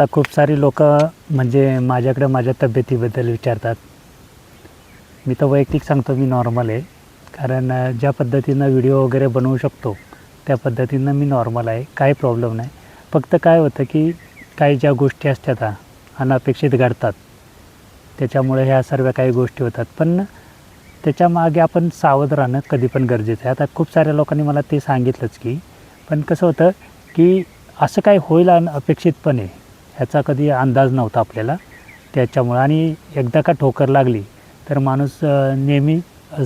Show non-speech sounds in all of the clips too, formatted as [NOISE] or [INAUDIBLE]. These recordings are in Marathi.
आता खूप सारी लोक म्हणजे माझ्याकडे माझ्या तब्येतीबद्दल विचारतात. मी तर वैयक्तिक सांगतो मी नॉर्मल आहे. कारण ज्या पद्धतीनं व्हिडिओ वगैरे बनवू शकतो त्या पद्धतीनं मी नॉर्मल आहे. काही प्रॉब्लेम नाही. फक्त काय होतं की काही ज्या गोष्टी असतात अनपेक्षित घडतात. त्याच्यामुळे ह्या सर्व काही गोष्टी होतात. पण त्याच्यामागे आपण सावध राहणं कधी पण गरजेचं आहे. आता खूप साऱ्या लोकांनी मला ते सांगितलंच की पण कसं होतं की असं काय होईल अपेक्षितपणे ह्याचा कधी अंदाज नव्हता आपल्याला. त्याच्यामुळं आणि एकदा का ठोकर लागली तर माणूस नेहमी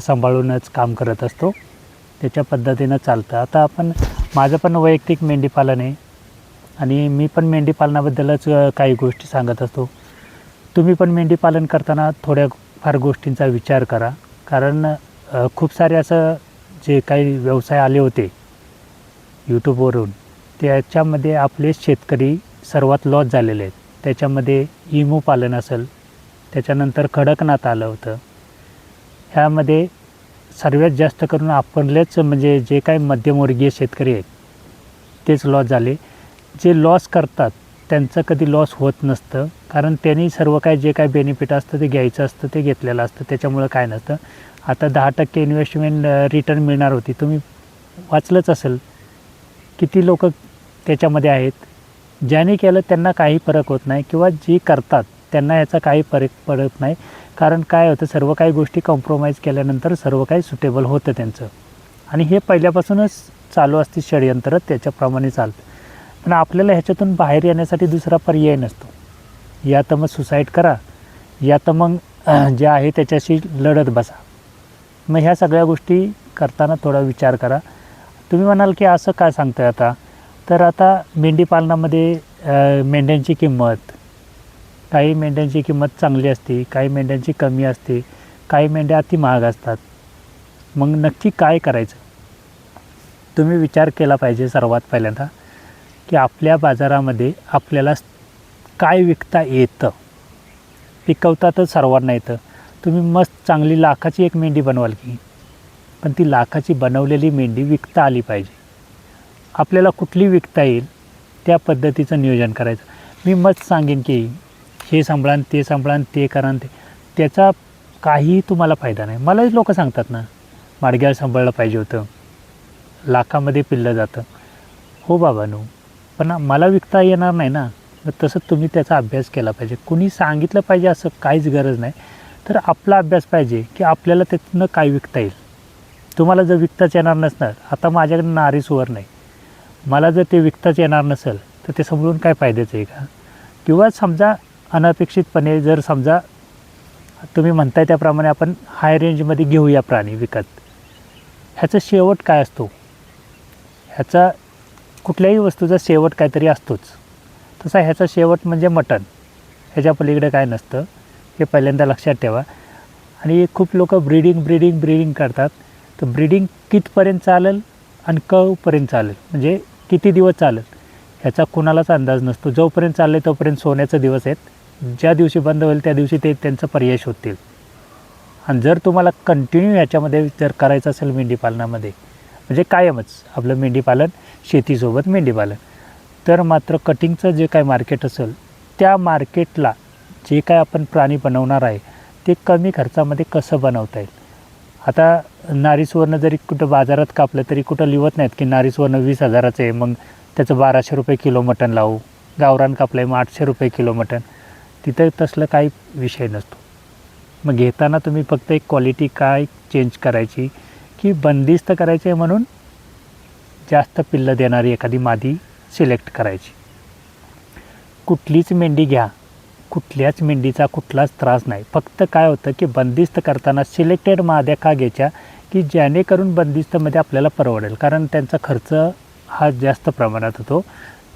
सांभाळूनच काम करत असतो. त्याच्या पद्धतीनं चालतं. आता आपण माझं पण वैयक्तिक मेंढीपालन आहे. आणि मी पण मेंढीपालनाबद्दलच काही गोष्टी सांगत असतो. तुम्ही पण मेंढीपालन करताना थोड्या फार गोष्टींचा विचार करा. कारण खूप सारे असं जे काही व्यवसाय आले होते यूट्यूबवरून त्याच्यामध्ये आपले शेतकरी सर्वात लॉस झालेले आहेत. त्याच्यामध्ये इमू पालन असेल त्याच्यानंतर खडकनाथ आलं होतं. ह्यामध्ये सर्वात जास्त करून आपणलेच म्हणजे जे काही मध्यमवर्गीय शेतकरी आहेत तेच लॉस झाले. जे लॉस करतात त्यांचं कधी लॉस होत नसतं. कारण त्यांनी सर्व काही जे काही बेनिफिट असतं ते घ्यायचं असतं ते घेतलेलं असतं. त्याच्यामुळं काय नसतं. आता दहा टक्के इन्व्हेस्टमेंट रिटर्न मिळणार होती. तुम्ही वाचलंच असेल. किती लोक त्याच्यामध्ये आहेत? ज्याने केलं त्यांना काही फरक होत नाही किंवा जी करतात त्यांना याचा काही फरक पडत नाही. कारण काय होतं सर्व काही गोष्टी कॉम्प्रोमाइज केल्यानंतर सर्व काही सुटेबल होतं त्यांचं. आणि हे पहिल्यापासूनच चालू असते षडयंत्र त्याच्याप्रमाणे चालतं. पण आपल्याला ह्याच्यातून बाहेर येण्यासाठी दुसरा पर्याय नसतो. या तर मग सुसाईड करा. या तर मग [CLEARS THROAT] जे आहे त्याच्याशी लढत बसा. मग ह्या सगळ्या गोष्टी करताना थोडा विचार करा. तुम्ही म्हणाल की असं काय सांगताय आता? तर आता मेंढी पालनामध्ये मेंढ्यांची किंमत काही मेंढ्यांची किंमत चांगली असते काही मेंढ्यांची कमी असते काही मेंढ्या अति महाग असतात. मग नक्की काय करायचं? तुम्ही विचार केला पाहिजे सर्वात पहिल्यांदा की आपल्या बाजारामध्ये आपल्याला काय विकता येतं? पिकवता तर सर्वांना येतं. तुम्ही मस्त चांगली लाखाची एक मेंढी बनवाल की पण ती लाखाची बनवलेली मेंढी विकता आली पाहिजे. आपल्याला कुठली विकता येईल त्या पद्धतीचं नियोजन करायचं. मी मस्त सांगेन की हे सांभाळान ते सांभाळान ते करान ते. त्याचा काहीही तुम्हाला फायदा नाही. मलाही लोक सांगतात ना माडग्याला सांभाळलं पाहिजे होतं. लाखामध्ये पिल्लं जातं. हो बाबानो पण मला विकता येणार नाही ना. मग तसं तुम्ही त्याचा अभ्यास केला पाहिजे. कुणी सांगितलं पाहिजे असं काहीच गरज नाही. तर आपला अभ्यास पाहिजे की आपल्याला त्यातनं काय विकता येईल. तुम्हाला जर विकताच येणार नसणार आता माझ्याकडे नारी सुवर नाही. मला जर ते विकताच येणार नसेल तर ते समजून काय फायद्याचं आहे का? किंवा समजा अनपेक्षितपणे जर समजा तुम्ही म्हणताय त्याप्रमाणे आपण हाय रेंजमध्ये घेऊया प्राणी विकत. ह्याचा शेवट काय असतो? ह्याचा कुठल्याही वस्तूचा शेवट काहीतरी असतोच. तसा ह्याचा शेवट म्हणजे मटण. ह्याच्या पलीकडे काय नसतं. हे पहिल्यांदा लक्षात ठेवा. आणि खूप लोक ब्रीडिंग ब्रीडिंग ब्रीडिंग करतात. तर ब्रीडिंग कितपर्यंत चालेल? आणि कवपर्यंत चालेल? म्हणजे किती दिवस चालेल ह्याचा कुणालाच अंदाज नसतो. जोपर्यंत चालले तोपर्यंत सोन्याचे दिवस आहेत. ज्या दिवशी बंद होईल त्या दिवशी ते त्यांचं पर्याय शोधतील. आणि जर तुम्हाला कंटिन्यू ह्याच्यामध्ये जर करायचं असेल मेंढीपालनामध्ये म्हणजे कायमच आपलं मेंढीपालन शेतीसोबत मेंढीपालन तर मात्र कटिंगचं जे काय मार्केट असेल त्या मार्केटला जे काय आपण प्राणी बनवणार आहे ते कमी खर्चामध्ये कसं बनवता येईल? आता नारीसुवर्ण जरी कुठं बाजारात कापलं तरी कुठं लिवत नाहीत की नारीसुवर्ण वीस हजाराचं आहे मग त्याचं बाराशे रुपये किलो मटण लावू. गावरान कापलं आहे मग आठशे रुपये किलो मटण. तिथं तसलं काही विषय नसतो. मग घेताना तुम्ही फक्त एक क्वालिटी काय चेंज करायची की बंदिस्त करायची आहे म्हणून जास्त पिल्लं देणारी एखादी मादी सिलेक्ट करायची. कुठलीच मेंढी घ्या. कुठल्याच मेंढीचा कुठलाच त्रास नाही. फक्त काय होतं की बंदिस्त करताना सिलेक्टेड माद्या का घ्यायच्या की जेणेकरून बंदिस्तमध्ये आपल्याला परवडेल. कारण त्यांचा खर्च हा जास्त प्रमाणात होतो.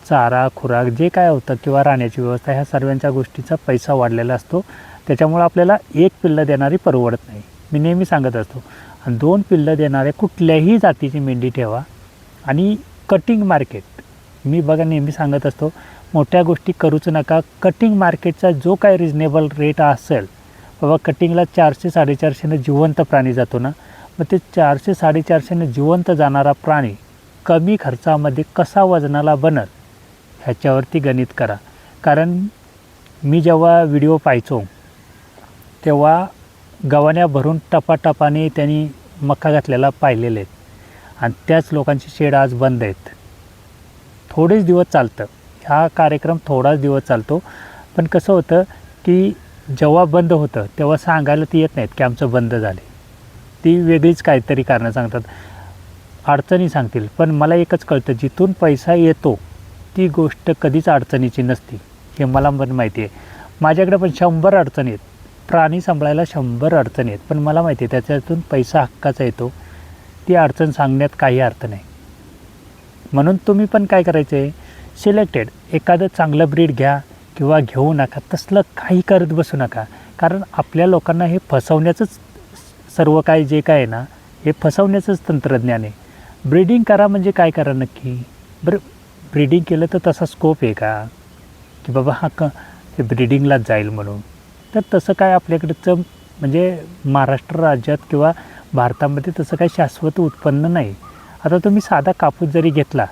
चारा खुराक जे काय होतं किंवा राहण्याची व्यवस्था ह्या सर्वांच्या गोष्टीचा पैसा वाढलेला असतो. त्याच्यामुळं आपल्याला एक पिल्लं देणारी परवडत नाही. मी नेहमी सांगत असतो आणि दोन पिल्लं देणाऱ्या कुठल्याही जातीची मेंढी ठेवा आणि कटिंग मार्केट मी बघा नेहमी सांगत असतो मोठ्या गोष्टी करूच नका. कटिंग मार्केटचा जो काय रिजनेबल रेट असेल बाबा कटिंगला चारशे साडेचारशेनं जिवंत प्राणी जातो ना मग ते चारशे साडेचारशेनं जिवंत जाणारा प्राणी कमी खर्चामध्ये कसा वजनाला बनल ह्याच्यावरती गणित करा. कारण मी जेव्हा व्हिडिओ पाहायचो तेव्हा गव्हाण्या भरून टपाटपाने त्यांनी मक्का घातलेला पाहिलेले आहेत. आणि त्याच लोकांचे शेड आज बंद आहेत. थोडेच दिवस चालतं. हा कार्यक्रम थोडाच दिवस चालतो. पण कसं होतं की जेव्हा बंद होतं तेव्हा सांगायला ती येत नाहीत की आमचं बंद झाले ती वेगळीच काहीतरी कारणं सांगतात. अडचणी सांगतील. पण मला एकच कळतं जिथून पैसा येतो ती गोष्ट कधीच अडचणीची नसती. हे मला पण माहिती आहे. माझ्याकडे पण शंभर अडचणी आहेत. प्राणी सांभाळायला शंभर अडचणी आहेत. पण मला माहिती आहे त्याच्यातून पैसा हक्काचा येतो. ती अडचण सांगण्यात काही अर्थ नाही. म्हणून तुम्ही पण काय करायचं आहे सिलेक्टेड. एखादं चांगलं ब्रीड घ्या किंवा घेऊ नका तसलं काही करत बसू नका. कारण आपल्या लोकांना हे फसवण्याचंच सर्व काय जे काय आहे ना हे फसवण्याचंच तंत्रज्ञान आहे. ब्रीडिंग करा म्हणजे काय करा नक्की? बरं ब्रीडिंग केलं तर तसा स्कोप आहे का? की बाबा हा क हे ब्रीडिंगलाच जाईल म्हणून. तर तसं काय आपल्याकडचं म्हणजे महाराष्ट्र राज्यात किंवा भारतामध्ये तसं काही शाश्वत उत्पन्न नाही. आता तुम्ही साधा कापूस जरी घेतला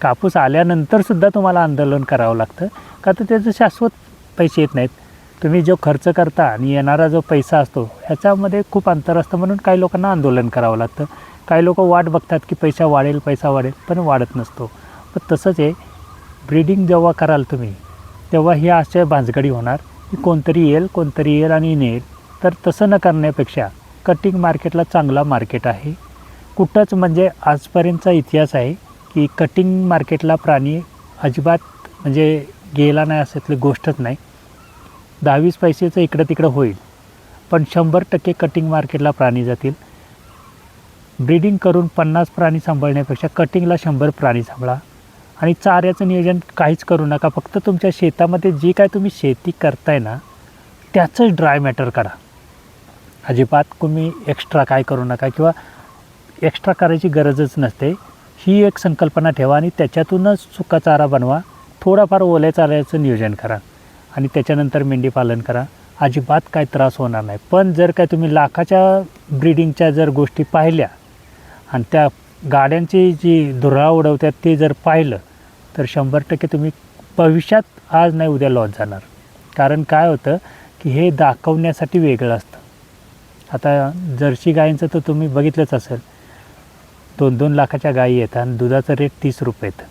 कापूस आल्यानंतरसुद्धा तुम्हाला आंदोलन करावं लागतं. का तर त्याचं शाश्वत पैसे येत नाहीत. तुम्ही जो खर्च करता आणि येणारा जो पैसा असतो ह्याच्यामध्ये खूप अंतर असतं म्हणून काही लोकांना आंदोलन करावं लागतं. काही लोक वाट बघतात की पैसा वाढेल पैसा वाढेल पण वाढत नसतो. पण तसंच आहे ब्रीडिंग जेव्हा कराल तुम्ही तेव्हा ही अशा भांजगडी होणार की कोणतरी येईल कोणतरी येईल आणि नेईल. तर तसं न करण्यापेक्षा कटिंग मार्केटला चांगला मार्केट आहे. कुठंच म्हणजे आजपर्यंतचा इतिहास आहे की कटिंग मार्केटला प्राणी अजिबात म्हणजे गेला नाही असल्यातली गोष्टच नाही. दहावीस पैसेचं इकडं तिकडं होईल पण शंभर टक्के कटिंग मार्केटला प्राणी जातील. ब्रीडिंग करून पन्नास प्राणी सांभाळण्यापेक्षा कटिंगला शंभर प्राणी सांभाळा. आणि चाऱ्याचं नियोजन काहीच करू नका फक्त तुमच्या शेतामध्ये जी काय तुम्ही शेती करताय ना त्याचंच ड्राय मॅटर करा अजिबात तुम्ही एक्स्ट्रा काय करू नका किंवा एक्स्ट्रा करायची गरजच नसते. ही एक संकल्पना ठेवा आणि त्याच्यातूनच सुका चारा बनवा. थोडाफार ओल्या चाऱ्याचं नियोजन करा आणि त्याच्यानंतर मेंढी पालन करा. अजिबात काय त्रास होणार नाही. पण जर काय तुम्ही लाखाच्या ब्रीडिंगच्या जर गोष्टी पाहिल्या आणि त्या गाड्यांची जी धुरा उडवतात ते जर पाहिलं तर शंभर टक्के तुम्ही भविष्यात आज नाही उद्या लॉस जाणार. कारण काय होतं की हे दाखवण्यासाठी वेगळं असतं. आता जर्सी गायींचं तर तुम्ही बघितलंच असेल दोन दोन लाखाच्या गायी येतात आणि दुधाचं रेट तीस रुपये आहेत.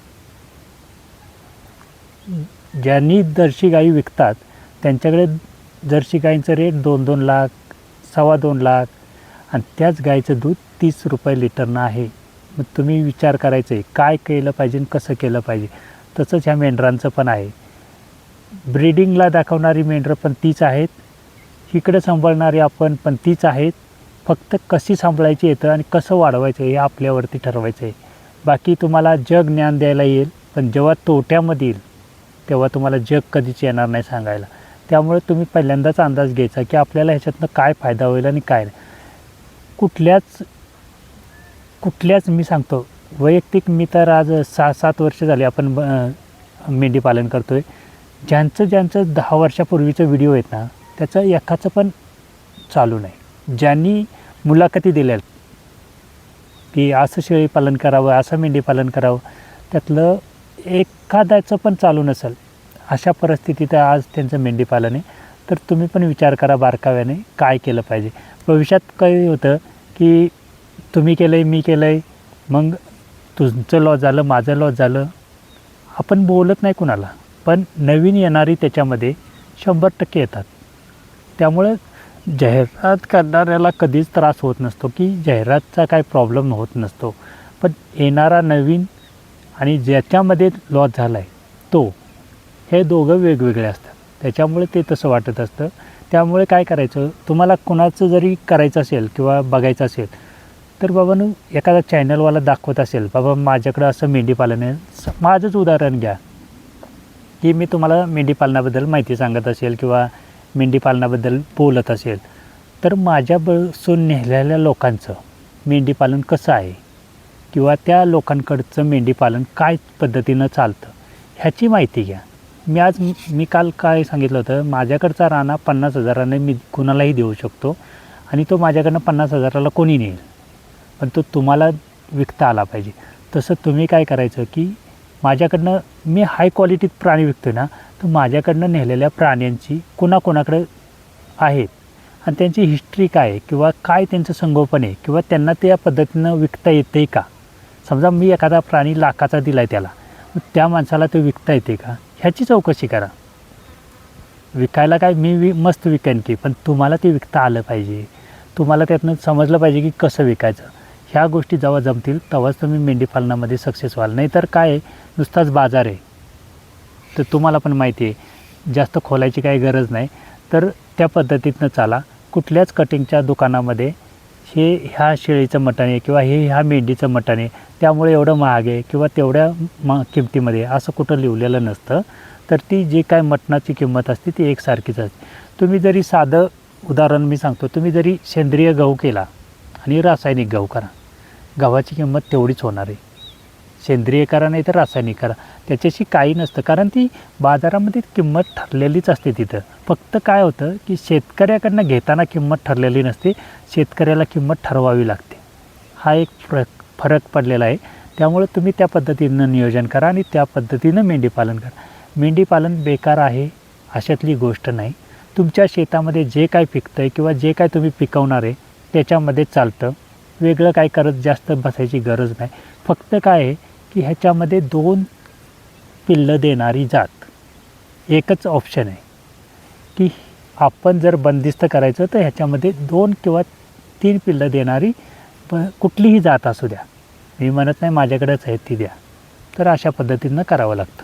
ज्यांनी जर्सी गायी विकतात त्यांच्याकडे जर्सी गायींचं रेट दोन दोन लाख सव्वा दोन लाख आणि त्याच गायीचं दूध तीस रुपये लिटरनं आहे. मग तुम्ही विचार करायचं आहे काय केलं पाहिजे आणि कसं केलं पाहिजे? तसंच ह्या मेंढरांचं पण आहे. ब्रीडिंगला दाखवणारी मेंढरं पण तीच आहेत. इकडे सांभाळणारी आपण पण तीच आहेत. फक्त कशी सांभाळायची येतं आणि कसं वाढवायचं हे आपल्यावरती ठरवायचं आहे. बाकी तुम्हाला जग ज्ञान द्यायला येईल पण जेव्हा तोट्यामध्ये येईल तेव्हा तुम्हाला जग कधीच येणार नाही सांगायला. त्यामुळे तुम्ही पहिल्यांदाच अंदाज घ्यायचा की आपल्याला ह्याच्यातनं काय फायदा होईल आणि काय नाही. कुठल्याच कुठल्याच मी सांगतो वैयक्तिक मी तर आज सहा सात वर्ष झाली आपण मेंढी पालन करतो आहे ज्यांचं ज्यांचं दहा वर्षापूर्वीचं व्हिडिओ आहेत ना त्याचं एकाचं पण चालू नाही. ज्यांनी मुलाखती दिल्या की असं शेळी पालन करावं असं मेंढी पालन करावं. त्यातलं एखाद्याचं पण चालू नसेल अशा परिस्थितीत आज त्यांचं मेंढी पालन आहे. तर तुम्ही पण विचार करा बारकाव्याने काय केलं पाहिजे. भविष्यात काय होतं की तुम्ही केलं आहे मी केलं आहे मग तुमचं लॉस झालं माझं लॉस झालं. आपण बोलत नाही कुणाला पण नवीन येणारी त्याच्यामध्ये शंभर टक्के येतात. त्यामुळे जाहिरात करणाऱ्याला कधीच त्रास होत नसतो की जाहिरातचा काय प्रॉब्लेम होत नसतो. पण येणारा नवीन आणि ज्याच्यामध्ये लॉस झाला आहे तो हे दोघं वेगवेगळे असतात. त्याच्यामुळे ते तसं वाटत असतं. त्यामुळे काय करायचं? तुम्हाला कुणाचं जरी करायचं असेल किंवा बघायचं असेल तर बाबांनो एखादा चॅनलवाला दाखवत असेल बाबा माझ्याकडं असं मेंढीपालन आहे. माझंच उदाहरण घ्या. की मी तुम्हाला मेंढीपालनाबद्दल माहिती सांगत असेल किंवा मेंढीपालनाबद्दल बोलत असेल तर माझ्या बसून नेलेल्या लोकांचं मेंढीपालन कसं आहे? किंवा त्या लोकांकडचं मेंढीपालन काय पद्धतीनं चालतं? ह्याची माहिती घ्या. मी आज मी काल काय सांगितलं होतं? माझ्याकडचा राणा पन्नास हजाराने मी कुणालाही देऊ शकतो आणि तो माझ्याकडनं पन्नास हजाराला कोणी नेईल. पण तो तुम्हाला विकता आला पाहिजे. तसं तुम्ही काय करायचं की माझ्याकडनं मी हाय क्वालिटीत प्राणी विकतो ना तर माझ्याकडनं नेलेल्या प्राण्यांची कोणाकोणाकडे आहेत? आणि त्यांची हिस्ट्री काय आहे? किंवा काय त्यांचं संगोपन आहे? किंवा त्यांना त्या पद्धतीनं विकता येतं आहे का? समजा मी एखादा प्राणी लाखाचा दिला आहे त्याला त्या माणसाला तो विकता येते का? ह्याची चौकशी करा. विकायला काय मी वि मस्त विकेन की पण तुम्हाला ते विकता आलं पाहिजे. तुम्हाला त्यातनं समजलं पाहिजे की कसं विकायचं. ह्या गोष्टी जेव्हा जमतील तेव्हाच तुम्ही मेंढीपालनामध्ये सक्सेस व्हाल. नाही तर काय आहे? नुसताच बाजार आहे. तर तुम्हाला पण माहिती आहे जास्त खोलायची काही गरज नाही. तर त्या पद्धतीतनं चाला. कुठल्याच कटिंगच्या दुकानामध्ये हे ह्या शेळीचं मटण आहे किंवा हे ह्या मेंढीचं मटण आहे त्यामुळे एवढं महाग आहे किंवा तेवढ्या म किमतीमध्ये असं कुठं लिहिलेलं नसतं. तर ती जी काय मटणाची किंमत असते ती एकसारखीच असते. तुम्ही जरी साधं उदाहरण मी सांगतो तुम्ही जरी सेंद्रिय गहू केला आणि रासायनिक गहू करा गव्हाची किंमत तेवढीच होणार आहे. सेंद्रिय करा नाही तर रासायनिक करा त्याच्याशी काही नसतं. कारण ती बाजारामध्ये किंमत ठरलेलीच असते तिथं. फक्त काय होतं की शेतकऱ्याकडनं घेताना किंमत ठरलेली नसते. शेतकऱ्याला किंमत ठरवावी लागते. हा एक फरक फरक पडलेला आहे. त्यामुळं तुम्ही त्या पद्धतीनं नियोजन करा आणि त्या पद्धतीनं मेंढीपालन करा. मेंढीपालन बेकार आहे अशातली गोष्ट नाही. तुमच्या शेतामध्ये जे काय पिकतं आहे किंवा जे काय तुम्ही पिकवणार आहे त्याच्यामध्ये चालतं. वेगळं काय करत जास्त बसायची गरज नाही. फक्त काय आहे की ह्याच्यामध्ये दोन पिल्लं देणारी जात. एकच ऑप्शन आहे. की आपण जर बंदिस्त करायचं तर ह्याच्यामध्ये दोन किंवा तीन पिल्लं देणारी ब कुठलीही जात असू द्या. मी म्हणत नाही माझ्याकडेच आहे ती द्या. तर अशा पद्धतीनं करावं लागतं.